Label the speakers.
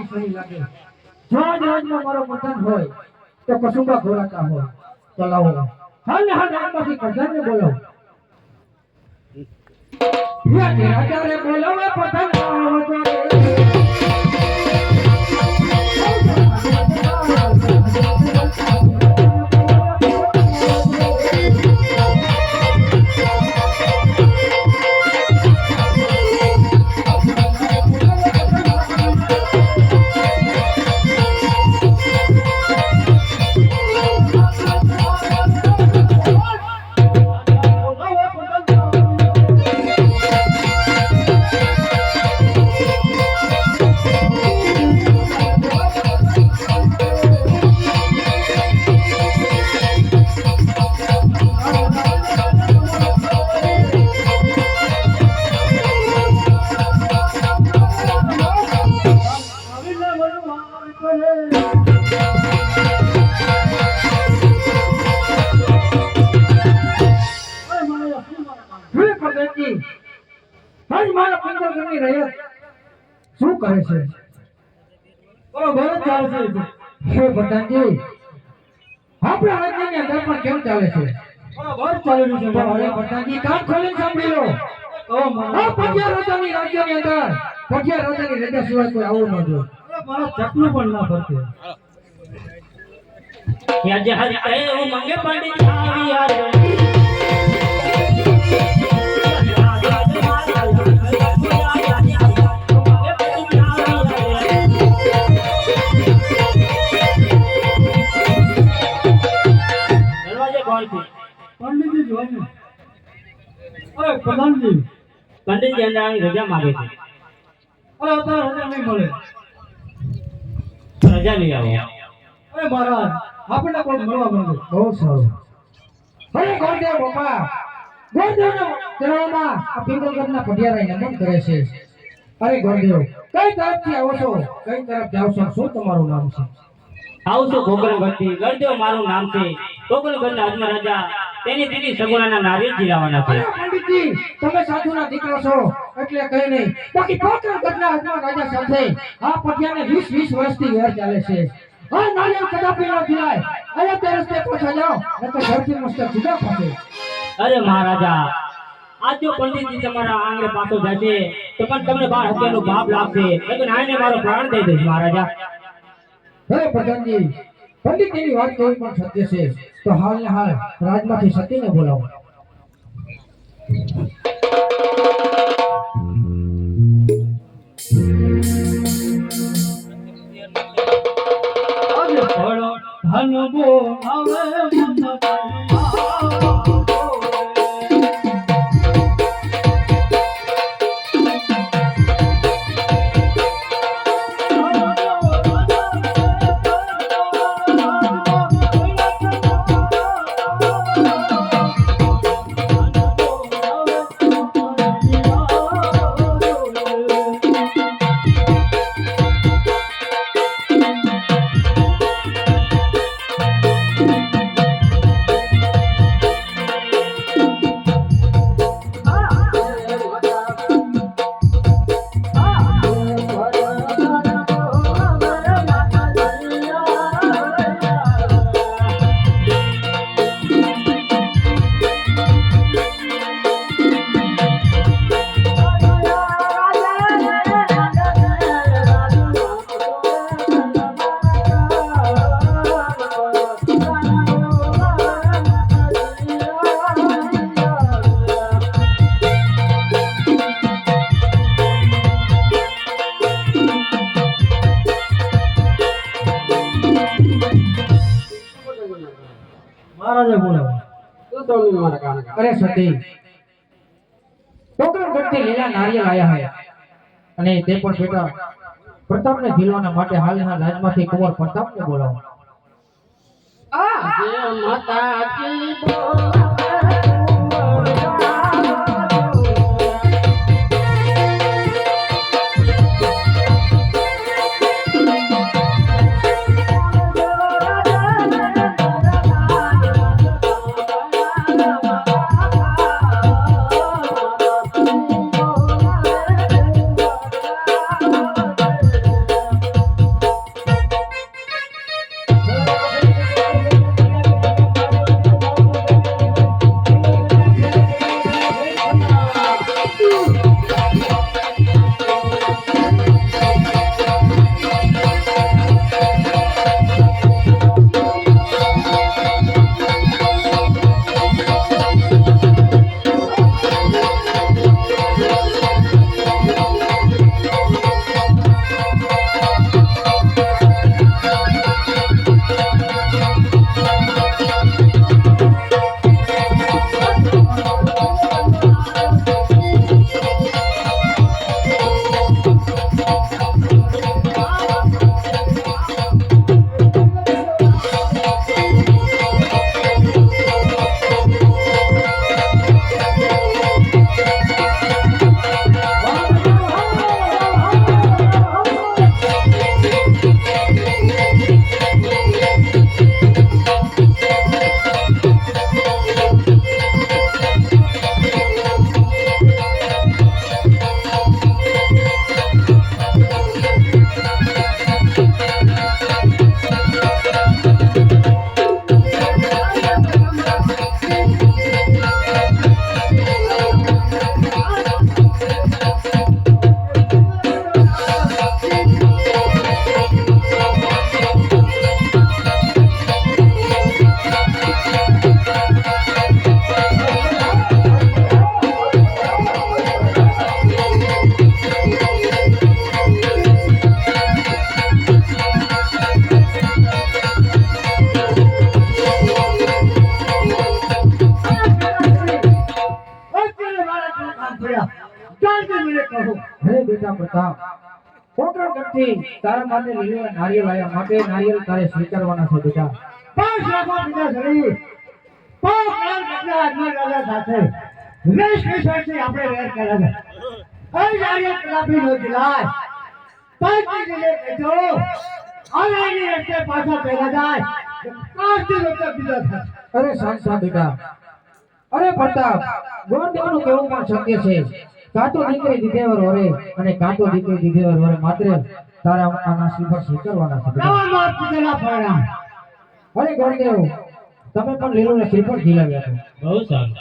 Speaker 1: મારી સહી લાગે. જો આજ રાજમાં મારો વતન હોય, તો કસુંબા ઘોડાતા હોય. તો લાવો હાલ હાલ પ્રધાનને બોલાવો. યા રાજા રે બોલાવે પતન આવતો રે આજ મારા પંદર ઘરની રહ્યા. શું કરે છે? ઓ બરોબર ચાલશે હે ભટાજી આપણે રાજ્યની અંદર પણ કેમ ચાલે છે? બરોબર ચાલી રહ્યું છે હવે પ્રધાનજી કાન ખોલીને સાંભળી લો. આ પંજાબ રાજાની રાજ્યની અંદર પંજાબ રાજાની રજા સિવાય કોઈ આવું ન જોઈએ મારા ચકલું પણ ના ભરતે
Speaker 2: આજે હજ કહે મંગે પંડિત આવી યાર.
Speaker 1: પ્રધાનજી
Speaker 2: પંડિતજી અંદર રજા માંગે છે.
Speaker 1: અરે અત્યારે રજા નહીં મળે.
Speaker 2: રજા લઈ આવો.
Speaker 1: અરે મહારાજ આપણે કોઈ મળવા માંગે. બહુ સારું. અરે ગોરદેવ બાપા. ગોરદેવનો કહેવામાં આ પિંગલગઢના પઢિયારાઈ નમન કરે છે. અરે ગોરદેવ કઈ તરફથી આવો છો? કઈ તરફ જાવ છો? શું તમારું નામ છે?
Speaker 2: આવું છું ગોકળગઢથી ગળદેવ મારું નામ છે. ગોકળગઢના અજમા તેની દીદી સગુણાના નારિયેળ જીરાવાના છે.
Speaker 1: પંડિતજી તમે સાધુના દીકરા છો એટલે કઈ નહીં. બાકી પોકરગઢના હાથમાં રાજા સાથે આ પઢિયાને 20 20 વર્ષથી વેર ચાલે છે. આ નારિયેળ કદાપી ન જીરાય અરે તે રસ્તે પાછા જાઓ નહીં તો ઘરથી મસ્ત જુદા થશે
Speaker 2: અરે મહારાજા આજ જો પંડિતજી તમારા આંગણે પાછો જશે તો પણ તમને બાર હત્યાનો પાપ લાગશે. લેકિન આને મારો પ્રાણ દઈ દઈશ મહારાજા.
Speaker 1: હે પ્રધાનજી પંડિતજીની વાત કોઈ પણ સત્ય છે. તો હાલ ને હાલ રાજમાંથી સતીને બોલાવો.
Speaker 3: ધન બો આવે મન
Speaker 1: મહારાજે બોલાવો અરે સતી ટોકરગઢથી લીલા નારિયેલ આયા હે. અને તે પણ બેટા પ્રતાપને જીલવાના માટે હાલના રાજમાંથી કુંવર પ્રતાપને બોલાવો. ગોકળ ગઢથી તારા માટે લીલા નારિયેલ લાવ્યા. માટે નારિયેલ તારે સ્વીકારવાના છે બેટા.
Speaker 4: પાંચ લાખો પિતા શ્રી પાંચ લાખ જેટલા આજના રાજા સાથે રેસ વિષયથી આપણે વેર કર્યા છે. અહીં નારિયેલ કલાપી નો જિલ્લા પાંચ જિલ્લે બેઠો. અને એની રસ્તે પાછા પહેલા જાય પાંચ રૂપિયા બીજા થાય
Speaker 1: અરે શાંત બેટા. અરે પ્રતાપ ગોરદેવનું કેવું પણ સત્ય છે. કાતો દીકરી દીધેવર વરે અને કાતો દીકરી દીધેવર વરે. માત્ર તારા નસીબ શ્રીફળ સ્વીકારવાના છે.
Speaker 4: નવા માર પિતાના પાડા
Speaker 1: અરે ગોરદેવ તમે પણ લીલું શ્રીફળ ખીલાવ્યા છો.
Speaker 2: બહુ સારું.